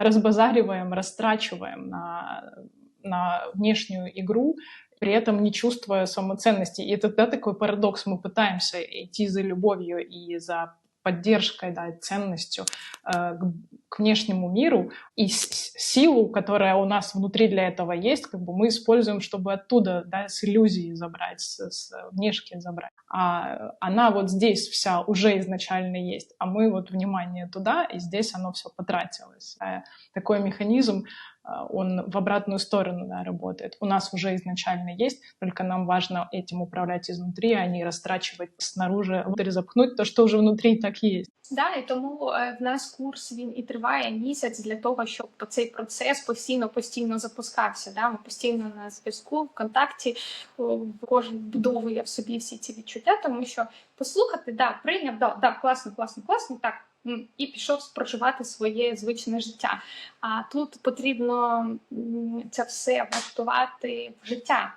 разбазариваем, растрачиваем на, на внешнюю игру, при этом не чувствуя самоценности. И это да, такой парадокс. Мы пытаемся идти за любовью и за поддержкой, да, ценностью э, к, к внешнему миру и силу, которая у нас внутри для этого есть, как бы мы используем, чтобы оттуда, да, с иллюзии забрать, с, с внешки забрать. А она вот здесь вся уже изначально есть, а мы вот внимание туда, и здесь оно все потратилось. А такой механизм он в обратную сторону да, работает. У нас уже изначально есть, только нам важно этим управлять изнутри, а не растрачивать снаружи, внутрь запхнуть то, що вже внутрі так є. Да, і тому е, в нас курс він і триває місяць для того, щоб цей процес постійно постійно запускався. Да? Ми постійно на зв'язку, в контакті, о, кожен вбудовує в собі всі ці відчуття, тому що послухати, да, прийняв, да, да, класно, класно, класно, так. м, І пішов проживати своє звичне життя. А тут потрібно м, це все влаштувати в життя.